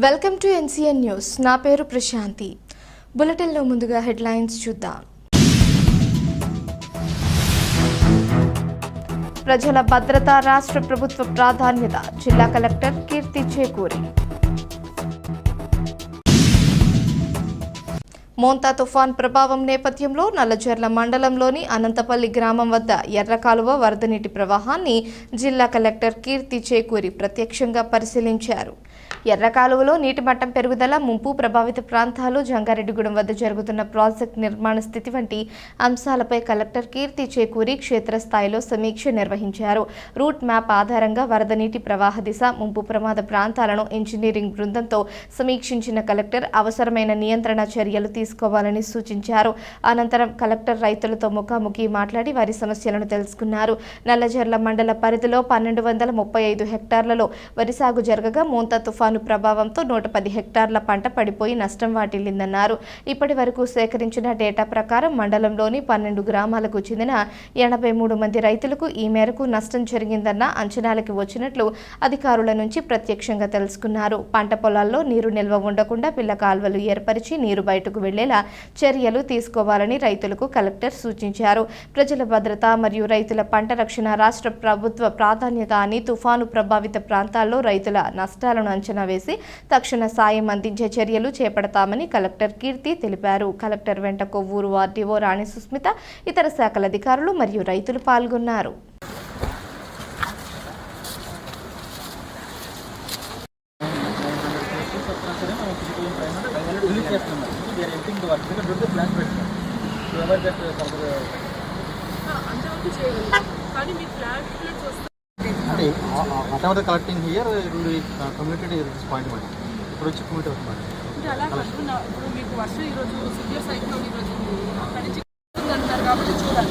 Welcome to NCN news. నా పేరు ప్రశాంతి. బులెటిన్లో ముందుగా హెడ్లైన్స్ చూద్దాం. ప్రజల భద్రత రాష్ట్ర ప్రభుత్వ ప్రాధాన్యత జిల్లా కలెక్టర్ కీర్తి చేకూరి. మోంతా తుఫాన్ ప్రభావం నేపథ్యంలో నల్లజర్ల మండలంలోని అనంతపల్లి గ్రామం వద్ద ఎర్రకాలువ వరద నీటి ప్రవాహాన్ని జిల్లా కలెక్టర్ కీర్తి చేకూరి ప్రత్యక్షంగా పరిశీలించారు. ఎర్ర కాలువలో నీటి మట్టం పెరుగుదల ముంపు ప్రభావిత ప్రాంతాలు జంగారెడ్డిగూడెం వద్ద జరుగుతున్న ప్రాజెక్ట్ నిర్మాణ స్థితి వంటి అంశాలపై కలెక్టర్ కీర్తి చేకూరి క్షేత్రస్థాయిలో సమీక్ష నిర్వహించారు. రూట్ మ్యాప్ ఆధారంగా వరద నీటి ప్రవాహ దిశ ముంపు ప్రమాద ప్రాంతాలను ఇంజనీరింగ్ బృందంతో సమీక్షించిన కలెక్టర్ అవసరమైన నియంత్రణ చర్యలు తీసుకోవాలని సూచించారు. అనంతరం కలెక్టర్ రైతులతో ముఖాముఖి మాట్లాడి వారి సమస్యలను తెలుసుకున్నారు. నల్లజర్ల మండల పరిధిలో పన్నెండు వందల ముప్పై ఐదు హెక్టార్లలో వరి సాగు జరగగా మోంతా తుఫాను ప్రభావంతో నూట పది హెక్టార్ల పంట పడిపోయి నష్టం వాటిల్లిందన్నారు. ఇప్పటి వరకు సేకరించిన డేటా ప్రకారం మండలంలోని పన్నెండు గ్రామాలకు చెందిన ఎనభై మూడు మంది రైతులకు ఈ మేరకు నష్టం జరిగిందన్న అంచనాలకి వచ్చినట్లు అధికారుల నుంచి ప్రత్యక్షంగా తెలుసుకున్నారు. పంట పొలాల్లో నీరు నిల్వ ఉండకుండా పిల్ల కాల్వలు ఏర్పరిచి నీరు బయటకు వెళ్ళేలా చర్యలు తీసుకోవాలని రైతులకు కలెక్టర్ సూచించారు. ప్రజల భద్రత మరియు రైతుల పంట రక్షణ రాష్ట్ర ప్రభుత్వ ప్రాధాన్యత అని తుఫాను ప్రభావిత ప్రాంతాల్లో రైతుల నష్టాలను అంచనా వేసి తక్షణ సాయం అందించే చర్యలు చేపడతామని కలెక్టర్ కీర్తి తెలిపారు. కలెక్టర్ వెంట కొవ్వూరు ఆర్డీఓ రాణి సుస్మిత ఇతర శాఖల అధికారులు మరియు రైతులు పాల్గొన్నారు. ప్లాన్ కానీ మీ ఫ్లాట్ అంటే whatever collecting here community this point మాట ఇప్పుడు వచ్చి కమ్యూనిటీ అవుతుంది కాకుండా ఇప్పుడు మీకు వర్షం ఈరోజు సివియర్ సైక్లోన్ ఈరోజు అక్కడి నుంచి అంటారు కాబట్టి చూడాలి.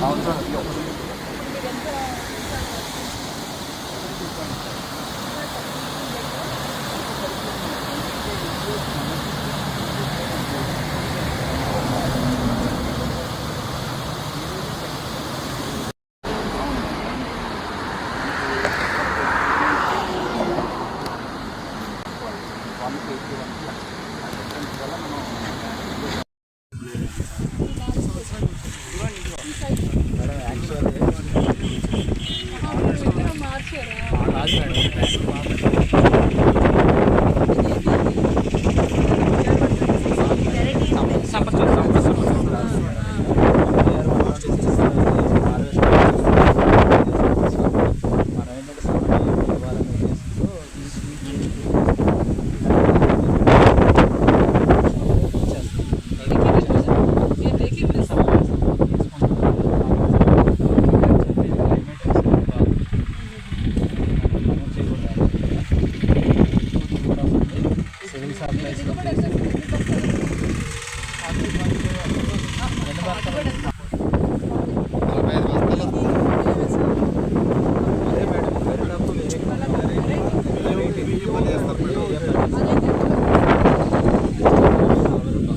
మీరు ఎంత సప్లైస్